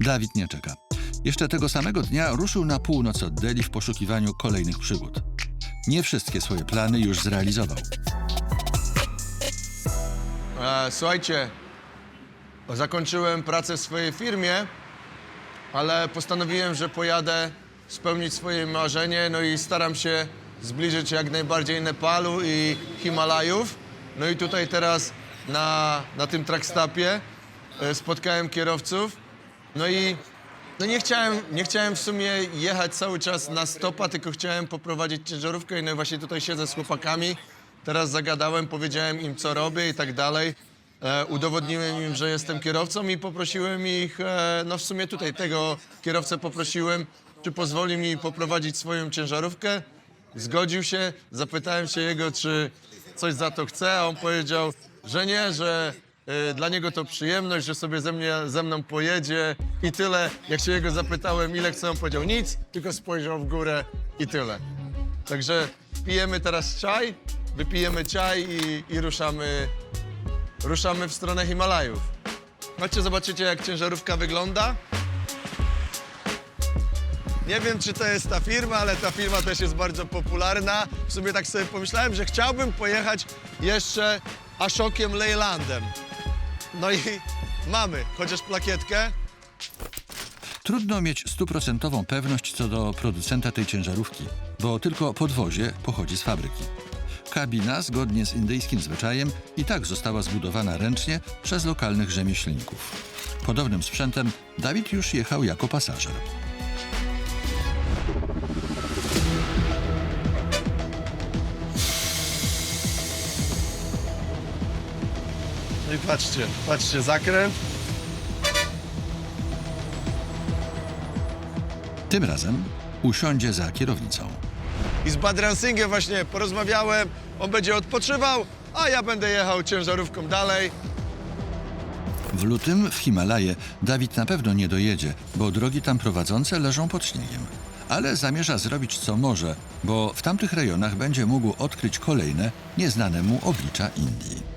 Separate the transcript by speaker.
Speaker 1: Dawid nie czeka. Jeszcze tego samego dnia ruszył na północ od Delhi w poszukiwaniu kolejnych przygód. Nie wszystkie swoje plany już zrealizował.
Speaker 2: E, słuchajcie, zakończyłem pracę w swojej firmie, ale postanowiłem, że pojadę spełnić swoje marzenie, no i staram się zbliżyć jak najbardziej Nepalu i Himalajów. No i tutaj teraz na, na tym trackstopie e, spotkałem kierowców, no i no nie chciałem, nie chciałem w sumie jechać cały czas na stopa, tylko chciałem poprowadzić ciężarówkę i no właśnie tutaj siedzę z chłopakami. Teraz zagadałem, powiedziałem im co robię i tak dalej. E, udowodniłem im, że jestem kierowcą i poprosiłem ich, e, no w sumie tutaj tego kierowcę poprosiłem, czy pozwoli mi poprowadzić swoją ciężarówkę. Zgodził się, zapytałem się jego, czy coś za to chce, a on powiedział, że nie, że dla niego to przyjemność, że sobie ze, mnie, ze mną pojedzie i tyle. Jak się jego zapytałem, ile chce, on powiedział nic, tylko spojrzał w górę i tyle. Także pijemy teraz czaj, wypijemy czaj i, i ruszamy, ruszamy w stronę Himalajów. Chodźcie, zobaczycie, jak ciężarówka wygląda. Nie wiem, czy to jest ta firma, ale ta firma też jest bardzo popularna. W sumie tak sobie pomyślałem, że chciałbym pojechać jeszcze Ashokiem Leylandem. No i mamy chociaż plakietkę.
Speaker 1: Trudno mieć stuprocentową pewność co do producenta tej ciężarówki, bo tylko podwozie pochodzi z fabryki. Kabina, zgodnie z indyjskim zwyczajem, i tak została zbudowana ręcznie przez lokalnych rzemieślników. Podobnym sprzętem Dawid już jechał jako pasażer.
Speaker 2: I patrzcie, patrzcie, zakręt.
Speaker 1: Tym razem usiądzie za kierownicą.
Speaker 2: I z Badran Singhiem właśnie porozmawiałem. On będzie odpoczywał, a ja będę jechał ciężarówką dalej.
Speaker 1: W lutym w Himalaje Dawid na pewno nie dojedzie, bo drogi tam prowadzące leżą pod śniegiem. Ale zamierza zrobić co może, bo w tamtych rejonach będzie mógł odkryć kolejne, nieznane mu oblicza Indii.